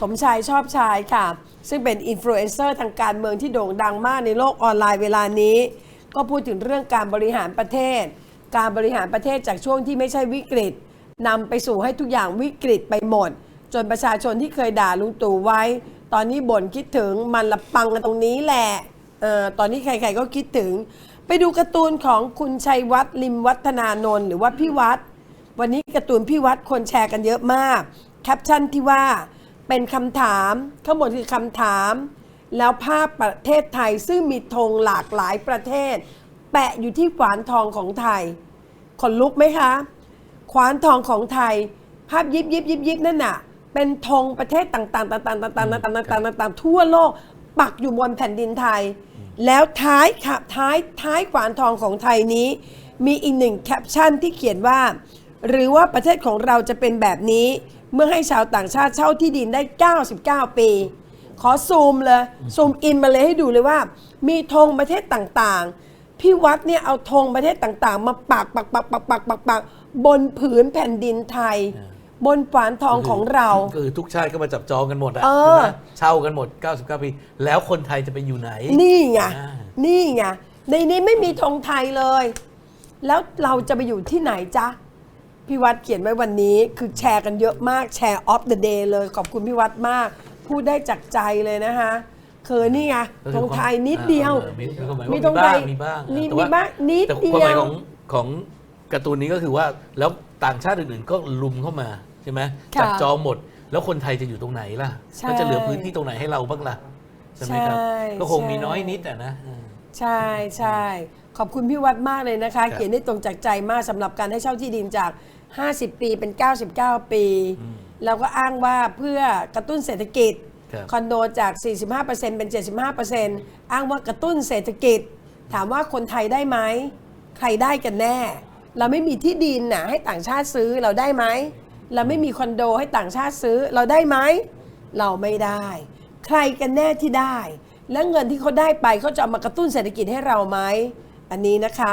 สมชายชอบชายค่ะ ซึ่งเป็นอินฟลูเอนเซอร์ทางการเมืองที่โด่งดังมากในโลกออนไลน์เวลานี้ ก็พูดถึงเรื่องการบริหารประเทศ การบริหารประเทศจากช่วงที่ไม่ใช่วิกฤตนำไปสู่ให้ทุกอย่างวิกฤตไปหมด จนประชาชนที่เคยด่าลุงตู่ไว้ ตอนนี้บ่นคิดถึงมันละปังกันตรงนี้แหละเออตอนนี้ใครๆก็คิดถึง ไปดูการ์ตูนของคุณชัยวัฒน์ลิมวัฒนานนท์หรือว่าพี่วัด วันนี้การ์ตูนพี่วัดคนแชร์กันเยอะมาก แคปชั่นที่ว่า เป็นคำถามข้างบนคือคำถาม แล้วภาพประเทศไทยซึ่งมีธงหลากหลายประเทศ แปะอยู่ที่ขวานทองของไทยขนลุกไหมคะ ขวานทองของไทย ภาพยิบยิบยิบยิบนั่นน่ะ เป็นธงประเทศต่างๆต่างๆต่างๆต่างๆต่างๆต่างๆทั่วโลก ปักอยู่บนแผ่นดินไทย แล้วท้ายค่ะท้ายท้ายขวานทองของไทยนี้ มีอีกหนึ่งแคปชั่นที่เขียนว่า หรือว่าประเทศของเราจะเป็นแบบนี้ เมื่อให้ชาวต่างชาติเช่าที่ดินได้ 99 ปี ขอซูมเลย ซูมอินมาเลยให้ดูเลยว่า มีธงประเทศต่างๆ พี่วัดเนี่ยเอาธงประเทศต่างๆ มาปักปักปักปักปักปักปักบนผืนแผ่นดินไทย บนฝานทองของเรา คือทุกชาติก็มาจับจองกันหมดอะเออ ใช่ไหมเช่ากันหมด 99 ปี แล้วคนไทยจะไปอยู่ไหน นี่ไง อ่า นี่ไง ในนี้ไม่มีธงไทยเลย แล้วเราจะไปอยู่ที่ไหนจ๊ะ พี่วัดเขียนไว้วันนี้คือแชร์กันเยอะมากแชร์ออฟเดอะเดย์เลยขอบคุณพี่วัดมาก พูดได้จากใจเลยนะคะคือนี่ไงก็ธคืองไทยนิดเดียวออมีมีความหมายมีว่าธงไทยมีบ้างมีแต่มีว่าบ้างนิดแต่เดีความหมายยวของของการ์ตูนนี้ก็คือว่าแล้วต่างชาติอื่นๆก็ลุมเข้ามาใช่ไหมค่ะจับจองหมด แล้วคนไทยจะอยู่ตรงไหนล่ะใช่ก็จะเหลือพื้นที่ตรงไหนให้เราบ้างล่ะใช่ไหมครับใช่ก็คงมีใช่น้อยนิดอะนะเออ ใช่ใช่ขอบคุณพี่วัดมากเลยนะคะครับเขียนได้ตรงจากใจมากสำหรับการให้เช่าที่ดินจาก 50 ปีเป็น 99 ปี แล้วก็อ้างว่าเพื่อกระตุ้นเศรษฐกิจ ครับคอนโดจาก 45%เป็น 75%อ้างว่ากระตุ้นเศรษฐกิจ ถามว่าคนไทยได้ไหม ใครได้กันแน่ เราไม่มีที่ดินน่ะให้ต่างชาติซื้อเราได้ไหม เราไม่มีคอนโดให้ต่างชาติซื้อเราได้ไหม เราไม่ได้ ใครกันแน่ที่ได้ และเงินที่เขาได้ไปเขาจะเอามากระตุ้นเศรษฐกิจให้เราไหมอันนี้นะคะ